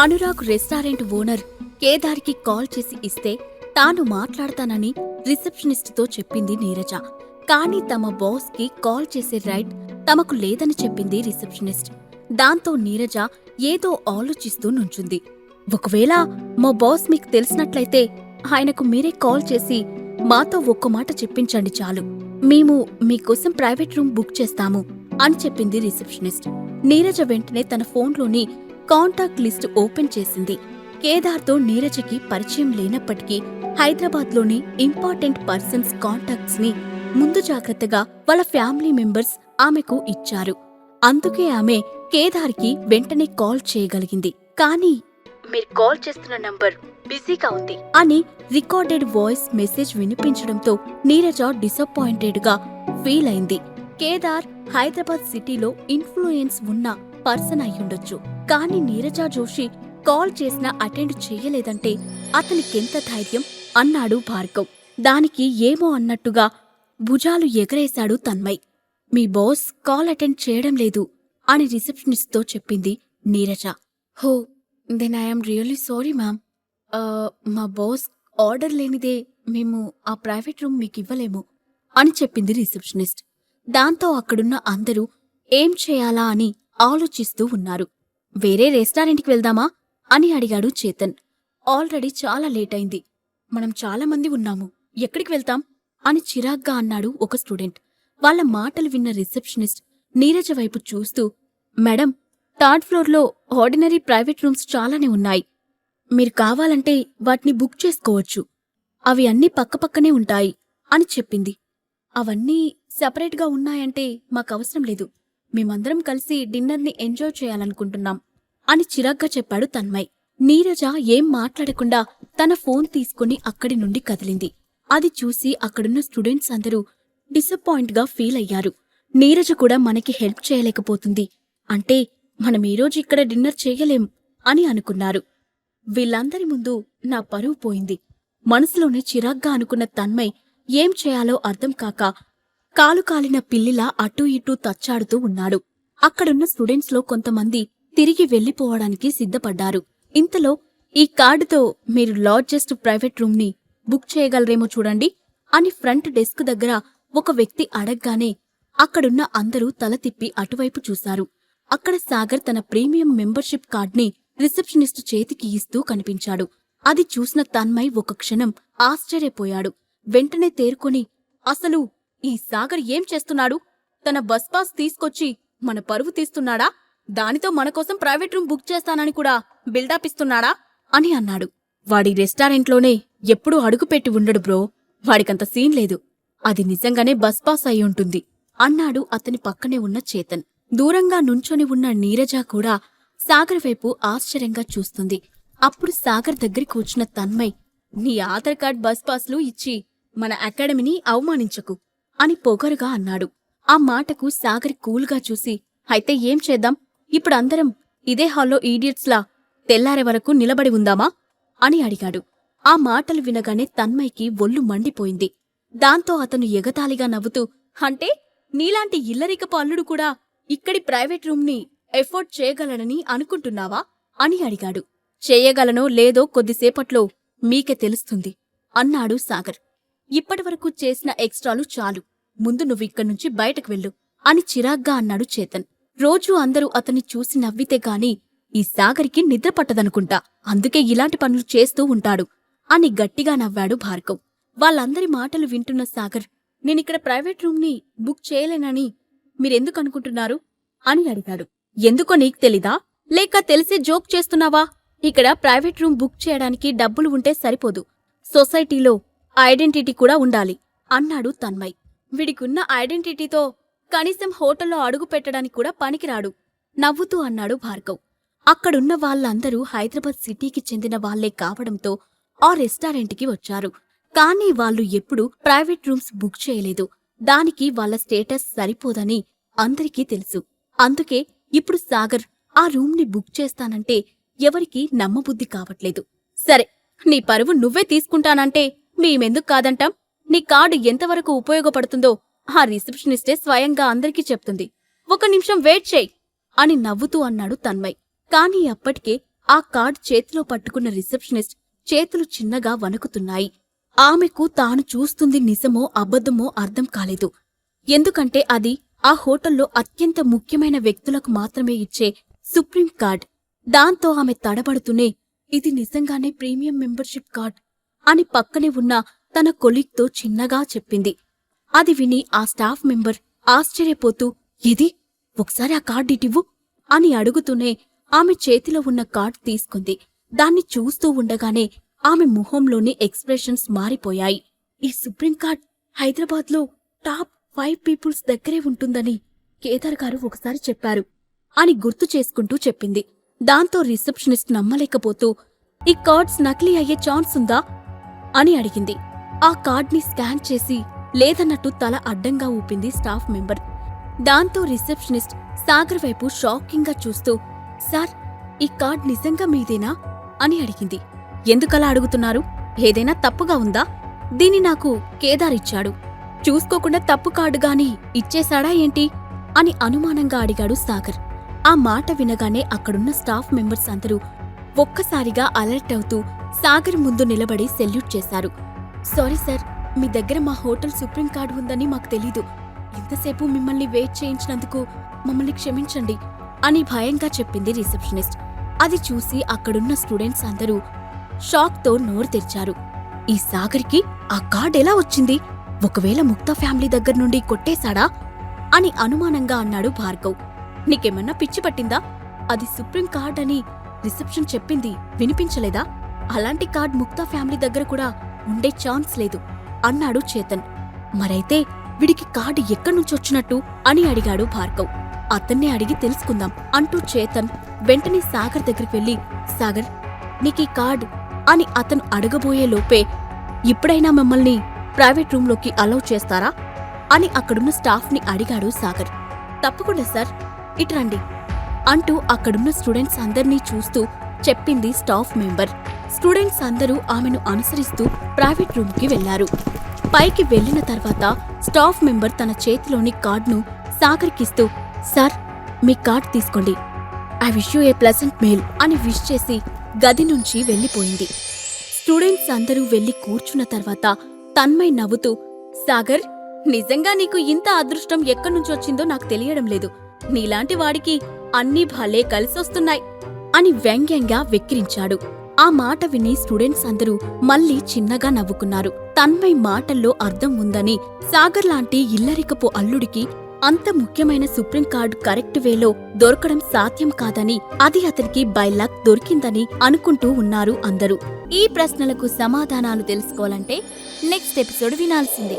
Anurag restaurant owner కేదార్కి call చేసి ఇస్తే తాను మాట్లాడతానని రిసెప్షనిస్ట్తో చెప్పింది నీరజ. కానీ తమ బాస్కి కాల్ చేసే రైట్ తమకు లేదని చెప్పింది రిసెప్షనిస్ట్. దాంతో నీరజ ఏదో ఆలోచిస్తూ నుంచుంది. ఒకవేళ మా బాస్ మీకు తెలిసినట్లయితే ఆయనకు మీరే కాల్ చేసి మాతో ఒక్క మాట చెప్పించండి చాలు. మేము మీకోసం ప్రైవేట్ రూమ్ బుక్ చేస్తాము అని చెప్పింది రిసెప్షనిస్ట్. నీరజ వెంటనే తన ఫోన్లోని కాంటాక్ట్ లిస్ట్ ఓపెన్ చేసింది. కేదార్తో నీరజకి పరిచయం లేనప్పటికీ హైదరాబాద్లోని ఇంపార్టెంట్ పర్సన్స్ కాంటాక్ట్స్ని ముందు జాగ్రత్తగా వాళ్ళ ఫ్యామిలీ మెంబర్స్ ఆమెకు ఇచ్చారు. అందుకే ఆమె కేదార్కి వెంటనే కాల్ చేయగలిగింది. కానీ మీరు కాల్ చేస్తున్న నంబర్ బిజీగా ఉంది అని రికార్డెడ్ వాయిస్ మెసేజ్ వినిపించడంతో నీరజ డిసప్పాయింటెడ్గా ఫీల్ అయింది కేదార్ హైదరాబాద్ సిటీలో ఇన్ఫ్లుయెన్స్ ఉన్న పర్సన్ అయ్యుండొచ్చు. కానీ నీరజా జోషి కాల్ చేసినా అటెండ్ చెయ్యలేదంటే అతనికెంత ధైర్యం అన్నాడు భార్గవ్. దానికి ఏమో అన్నట్టుగా భుజాలు ఎగరేశాడు తన్మయ్. మీ బాస్ కాల్ అటెండ్ చేయడం లేదు అని రిసెప్షనిస్ట్తో చెప్పింది Neeraja. Oh then I'm really sorry ma'am. మా బాస్ ఆర్డర్ లేనిదే మేము ఆ ప్రైవేట్ రూమ్ మీకు ఇవ్వలేము అని చెప్పింది రిసెప్షనిస్ట్. దాంతో అక్కడున్న అందరూ ఏం చేయాలా అని ఆలోచిస్తూ ఉన్నారు. వేరే రెస్టారెంట్కి వెళ్దామా? అని అడిగాడు చేతన్. ఆల్రెడీ చాలా లేట్ అయింది మనం చాలామంది ఉన్నాము. ఎక్కడికి వెళ్తాం? అని చిరాగ్గా అన్నాడు ఒక స్టూడెంట్. వాళ్ళ మాటలు విన్న రిసెప్షనిస్ట్ నీరజ వైపు చూస్తూ మేడం థర్డ్ ఫ్లోర్లో ఆర్డినరీ ప్రైవేట్ రూమ్స్ చాలానే ఉన్నాయి. మీరు కావాలంటే వాటిని బుక్ చేసుకోవచ్చు. అవి అన్నీ పక్కపక్కనే ఉంటాయి అని చెప్పింది. అవన్నీ సెపరేట్గా ఉన్నాయంటే మాకవసరం లేదు. మేమందరం కలిసి డిన్నర్ని ఎంజాయ్ చేయాలనుకుంటున్నాం అని చిరాగ్గా చెప్పాడు తన్మయ్. నీరజ ఏం మాట్లాడకుండా తన ఫోన్ తీసుకుని అక్కడి నుండి కదిలింది. అది చూసి అక్కడున్న స్టూడెంట్స్ అందరూ డిసప్పాయింట్గా ఫీల్ అయ్యారు. నీరజ కూడా మనకి హెల్ప్ చేయలేకపోతుంది. అంటే మనం ఈరోజు ఇక్కడ డిన్నర్ చేయలేం అని అనుకున్నారు. వీళ్ళందరి ముందు నా పరువు పోయింది. మనసులోనే చిరాగ్గా అనుకున్న తన్మయ్ ఏం చేయాలో అర్థం కాక కాలు కాలిన పిల్లిలా అటూ ఇటూ తచ్చాడుతూ ఉన్నాడు. అక్కడున్న స్టూడెంట్స్లో కొంతమంది తిరిగి వెళ్ళిపోవడానికి సిద్ధపడ్డారు. ఇంతలో ఈ కార్డుతో మీరు లార్జెస్ట్ ప్రైవేట్ రూమ్ని బుక్ చేయగలరేమో చూడండి అని ఫ్రంట్ డెస్క్ దగ్గర ఒక వ్యక్తి అడగ్గానే అక్కడున్న అందరూ తల తిప్పి అటువైపు చూశారు. అక్కడ సాగర్ తన ప్రీమియం మెంబర్షిప్ కార్డ్ని రిసెప్షనిస్ట్ చేతికి ఇస్తూ కనిపించాడు. అది చూసిన తన్మయ్ ఒక క్షణం ఆశ్చర్యపోయాడు. వెంటనే తేరుకొని అసలు ఈ సాగర్ ఏం చేస్తున్నాడు? తన బస్ పాస్ తీసుకొచ్చి మన పరువు తీస్తున్నాడా? దానితో మనకోసం ప్రైవేట్ రూమ్ బుక్ చేస్తానని కూడా బిల్డప్ ఇస్తున్నాడా? అని అన్నాడు. వాడి రెస్టారెంట్లోనే ఎప్పుడూ అడుగుపెట్టి ఉండడు బ్రో. వాడికంత సీన్ లేదు. అది నిజంగానే బస్ పాస్ అయి ఉంటుంది. అన్నాడు అతని పక్కనే ఉన్న చేతన్. దూరంగా నుంచొని ఉన్న నీరజ కూడా సాగర్ వైపు ఆశ్చర్యంగా చూస్తుంది. అప్పుడు సాగర్ దగ్గరికి వచ్చిన తన్మయ్ నీ ఆధార్ కార్డ్ బస్ పాస్లు ఇచ్చి మన అకాడమీని అవమానించకు. అని పొగరుగా అన్నాడు. ఆ మాటకు సాగర్ కూల్గా చూసి అయితే ఏం చేద్దాం? ఇప్పుడందరం ఇదే హాల్లో ఈడియట్స్లా తెల్లారే వరకు నిలబడి ఉందామా? అని అడిగాడు. ఆ మాటలు వినగానే తన్మయ్కి ఒళ్ళు మండిపోయింది. దాంతో అతను ఎగతాళిగా నవ్వుతూ అంటే నీలాంటి ఇల్లరికపు అల్లుడు కూడా ఇక్కడి ప్రైవేట్ రూమ్ని ఎఫోర్డ్ చేయగలనని అనుకుంటున్నావా? అని అడిగాడు. చేయగలనో లేదో కొద్దిసేపట్లో మీకే తెలుస్తుంది అన్నాడు సాగర్. ఇప్పటివరకు చేసిన ఎక్స్ట్రాలు చాలు. ముందు నువ్విక్కడ్నుంచి బయటకు వెళ్ళు అని చిరాగ్గా అన్నాడు చేతన్. రోజూ అందరూ అతన్ని చూసి నవ్వితే గాని ఈ సాగర్కి నిద్ర పట్టదనుకుంటా. అందుకే ఇలాంటి పనులు చేస్తూ ఉంటాడు అని గట్టిగా నవ్వాడు భార్గవ్. వాళ్ళందరి మాటలు వింటున్న సాగర్ నేనిక్కడ ప్రైవేట్ రూమ్ని బుక్ చేయలేనని మీరెందుకు అనుకుంటున్నారు అని అడిగాడు. ఎందుకో నీకు తెలీదా? లేక తెలిసే జోక్ చేస్తున్నావా? ఇక్కడ ప్రైవేట్ రూమ్ బుక్ చేయడానికి డబ్బులు ఉంటే సరిపోదు. సొసైటీలో ఐడెంటిటీ కూడా ఉండాలి. అన్నాడు తన్మయ్. వీడికున్న ఐడెంటిటీతో కనీసం హోటల్లో అడుగు పెట్టడానికి కూడా పనికిరాడు. నవ్వుతూ అన్నాడు భార్గవ్. అక్కడున్న వాళ్ళందరూ హైదరాబాద్ సిటీకి చెందిన వాళ్ళే కావడంతో ఆ రెస్టారెంట్కి వచ్చారు. కానీ వాళ్ళు ఎప్పుడూ ప్రైవేట్ రూమ్స్ బుక్ చేయలేదు. దానికి వాళ్ళ స్టేటస్ సరిపోదని అందరికీ తెలుసు. అందుకే ఇప్పుడు సాగర్ ఆ రూమ్ని బుక్ చేస్తానంటే ఎవరికీ నమ్మబుద్ధి కావట్లేదు. సరే నీ పరువు నువ్వే తీసుకుంటానంటే మేమెందుకు కాదంటాం? నీ కార్డు ఎంతవరకు ఉపయోగపడుతుందో ఆ రిసెప్షనిస్టే స్వయంగా అందరికీ చెప్తుంది. ఒక నిమిషం వెయిట్ చేయి అని నవ్వుతూ అన్నాడు తన్మయ్. కానీ అప్పటికే ఆ కార్డ్ చేతిలో పట్టుకున్న రిసెప్షనిస్ట్ చేతులు చిన్నగా వణుకుతున్నాయి. ఆమెకు తాను చూస్తుంది నిజమో అబద్ధమో అర్థం కాలేదు. ఎందుకంటే అది ఆ హోటల్లో అత్యంత ముఖ్యమైన వ్యక్తులకు మాత్రమే ఇచ్చే సుప్రీం కార్డ్. దాంతో ఆమె తడబడుతూనే ఇది నిజంగానే ప్రీమియం మెంబర్షిప్ కార్డ్. అని పక్కనే ఉన్న తన కొలీగ్తో చిన్నగా చెప్పింది. అది విని ఆ స్టాఫ్ మెంబర్ ఆశ్చర్యపోతూ ఇది ఒకసారి ఆ కార్డ్ ఇటివ్వు? అని అడుగుతూనే ఆమె చేతిలో ఉన్న కార్డ్ తీసుకుంది. దాన్ని చూస్తూ ఉండగానే ఆమె ముఖంలోని ఎక్స్ప్రెషన్స్ మారిపోయాయి. ఈ సుప్రీం కార్డ్ హైదరాబాద్లో టాప్ ఫైవ్ పీపుల్స్ దగ్గరే ఉంటుందని కేదార్ గారు ఒకసారి చెప్పారు అని గుర్తు చేసుకుంటూ చెప్పింది. దాంతో రిసెప్షనిస్ట్ నమ్మలేకపోతూ ఈ కార్డ్స్ నకిలీ అయ్యే ఛాన్స్ ఉందా? అని అడిగింది. ఆ కార్డ్ని స్కాన్ చేసి లేదన్నట్టు తల అడ్డంగా ఊపింది స్టాఫ్ మెంబర్. దాంతో రిసెప్షనిస్ట్ సాగర్ వైపు షాకింగ్గా చూస్తూ సార్ ఈ కార్డ్ నిజంగా మీదేనా? అని అడిగింది. ఎందుకలా అడుగుతున్నారు? ఏదైనా తప్పుగా ఉందా? దీన్ని నాకు కేదార్ ఇచ్చాడు. చూసుకోకుండా తప్పు కార్డుగాని ఇచ్చేశాడా ఏంటి? అని అనుమానంగా అడిగాడు సాగర్. ఆ మాట వినగానే అక్కడున్న స్టాఫ్ మెంబర్స్ అందరూ ఒక్కసారిగా అలర్ట్ అవుతూ సాగర్ ముందు నిలబడి సెల్యూట్ చేశారు. సారీ సార్ మీ దగ్గర మా హోటల్ సుప్రీం కార్డు ఉందని మాకు తెలీదు. ఇంతసేపు మిమ్మల్ని వెయిట్ చేయించినందుకు మమ్మల్ని క్షమించండి అని భయంగా చెప్పింది రిసెప్షనిస్ట్. అది చూసి అక్కడున్న స్టూడెంట్స్ అందరూ షాక్తో నోరు తెరిచారు. ఈ సాగర్కి ఆ కార్డ్ ఎలా వచ్చింది? ఒకవేళ ముక్తా ఫ్యామిలీ దగ్గర నుండి కొట్టేశాడా? అని అనుమానంగా అన్నాడు భార్గవ్. నీకేమన్నా పిచ్చి పట్టిందా? అది సుప్రీం కార్డ్ అని రిసెప్షన్ చెప్పింది వినిపించలేదా? అలాంటి కార్డ్ ముక్తా ఫ్యామిలీ దగ్గర కూడా ఉండే ఛాన్స్ లేదు అన్నాడు చేతన్. మరైతే విడికి కార్డు ఎక్కడ్నుంచొచ్చినట్టు అని అడిగాడు భార్గవ్. అతన్నే అడిగి తెలుసుకుందాం అంటూ చేతన్ వెంటనే సాగర్ దగ్గరికి వెళ్ళి సాగర్ నీకీ కార్డ్ అని అతను అడగబోయే లోపే ఇప్పుడైనా మమ్మల్ని ప్రైవేట్ రూంలోకి అలౌ చేస్తారా? అని అక్కడున్న స్టాఫ్ని అడిగాడు సాగర్. తప్పకుండా సార్ ఇట్రండి అంటూ అక్కడున్న స్టూడెంట్స్ అందర్నీ చూస్తూ చెప్పింది స్టాఫ్ మెంబర్. స్టూడెంట్స్ అందరూ ఆమెను అనుసరిస్తూ ప్రైవేట్ రూమ్కి వెళ్ళారు. పైకి వెళ్ళిన తర్వాత స్టాఫ్ మెంబర్ తన చేతిలోని కార్డ్ను సాగర్కిస్తూ సార్ మీ కార్డ్ తీసుకోండి. I wish you a pleasant mail అని విష్ చేసి గది నుంచి వెళ్ళిపోయింది స్టూడెంట్స్ అందరూ వెళ్ళి కూర్చున్న తర్వాత తన్మయ్ నవ్వుతూ సాగర్ నిజంగా నీకు ఇంత అదృష్టం ఎక్కడి నుంచి వచ్చిందో నాకు తెలియడం లేదు. నీలాంటి వాడికి అన్నీ భలే కలిసొస్తున్నాయి అని వ్యంగ్యంగా వెక్కిరించాడు. ఆ మాట విని స్టూడెంట్స్ అందరూ మళ్ళీ చిన్నగా నవ్వుకున్నారు. తన్మయ్ మాటల్లో అర్థం ఉందని సాగర్ లాంటి ఇల్లరికపు అల్లుడికి అంత ముఖ్యమైన సుప్రీం కార్డు కరెక్ట్ వేలో దొరకడం సాధ్యం కాదని అది అతనికి బై లక్ దొరికిందని అనుకుంటూ ఉన్నారు అందరూ. ఈ ప్రశ్నలకు సమాధానాలు తెలుసుకోవాలంటే నెక్స్ట్ ఎపిసోడ్ వినాల్సిందే.